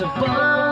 impossible.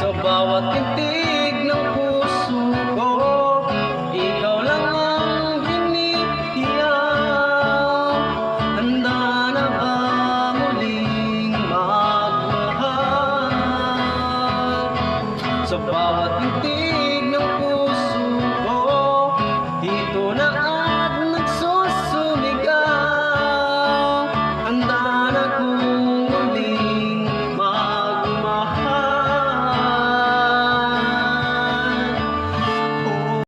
Sa bawat kintig ng puso ko Ikaw lang ang hinitiyak Handa na ba muling magmahal? Sa bawat kintig ng puso ko Dito na ang